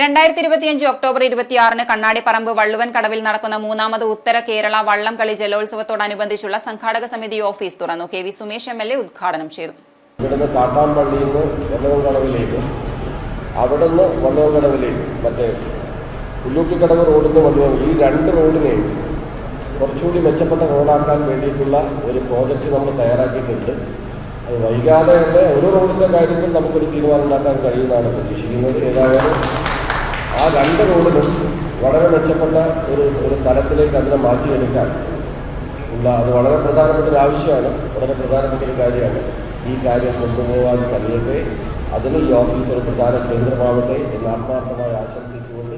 രണ്ടായിരത്തി ഇരുപത്തിയഞ്ച് ഒക്ടോബർ ഇരുപത്തിയാറിന് കണ്ണാടിപ്പറമ്പ് വള്ളുവൻ കടവിൽ നടക്കുന്ന മൂന്നാമത് ഉത്തര കേരള വള്ളംകളി ജലോത്സവത്തോടനുബന്ധിച്ചുള്ള സംഘാടക സമിതി ഓഫീസ് തുറന്നു. K V Sumesh M L A ഉദ്ഘാടനം ചെയ്തു. ഇവിടുന്ന് കാട്ടാമ്പള്ളിയിൽ നിന്ന് വല്ലവൻകടവിലേക്കും അവിടെ നിന്ന് വല്ലവൻകടവിലേക്കും മറ്റേ പുല്ലൂപ്പിക്കടവ് റോഡിൽ നിന്ന് വല്ലവൻ ഈ രണ്ട് റോഡിനെയും കുറച്ചുകൂടി മെച്ചപ്പെട്ട റോഡാക്കാൻ വേണ്ടിയിട്ടുള്ള ഒരു പ്രോജക്റ്റ് നമ്മൾ തയ്യാറാക്കിയിട്ടുണ്ട്. അത് വൈകാതെ തന്നെ ഒരു റോഡിന്റെ കാര്യത്തിൽ നമുക്കൊരു തീരുമാനം ഉണ്ടാക്കാൻ കഴിയുമെന്നാണ് പ്രതീക്ഷിക്കുന്നത്. ഏതായാലും ആ രണ്ട് റോഡിലും വളരെ മെച്ചപ്പെട്ട ഒരു ഒരു തലത്തിലേക്ക് അതിനെ മാറ്റിയെടുക്കാൻ ഉള്ള അത് വളരെ പ്രധാനപ്പെട്ട ഒരു ആവശ്യമാണ്. വളരെ പ്രധാനപ്പെട്ട ഒരു കാര്യമാണ്. ഈ കാര്യം കൊണ്ടുപോകാൻ കഴിയട്ടെ. അതിന് ഈ ഓഫീസ് ഒരു പ്രധാന കേന്ദ്രമാവട്ടെ എന്ന് ആത്മാർത്ഥമായി ആശംസിച്ചുകൊണ്ട്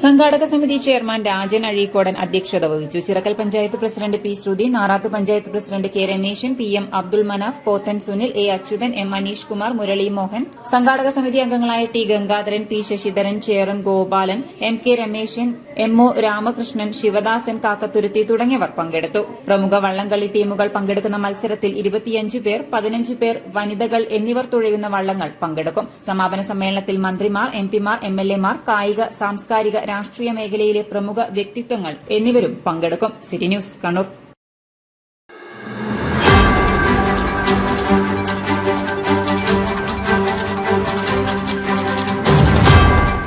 സംഘാടക സമിതി ചെയർമാൻ രാജൻ അഴീക്കോടൻ അധ്യക്ഷത വഹിച്ചു. Chirakkal panchayat president P Sruthi Narath panchayat president K Rameshan P M Abdul Manaf Pothan Sunil A Achuthan M Maneesh Kumar Murali Mohan സംഘാടക സമിതി അംഗങ്ങളായ T Gangadharan P Sasidharan Cheran Gopalan M K Rameshan M O Ramakrishnan Sivadasan Kakkathuruthi തുടങ്ങിയവർ പങ്കെടുത്തു. പ്രമുഖ വള്ളംകളി ടീമുകൾ പങ്കെടുക്കുന്ന മത്സരത്തിൽ ഇരുപത്തിയഞ്ച് പേർ പതിനഞ്ച് പേർ വനിതകൾ എന്നിവർ തുഴയുന്ന വള്ളങ്ങൾ പങ്കെടുക്കും. സമാപന സമ്മേളനത്തിൽ മന്ത്രിമാർ എം പിമാർ എം എൽ എമാർ കായിക സാംസ്കാരിക രാഷ്ട്രീയ മേഖലയിലെ പ്രമുഖ വ്യക്തിത്വങ്ങൾ എന്നിവരും പങ്കെടുക്കും. City news Kannur.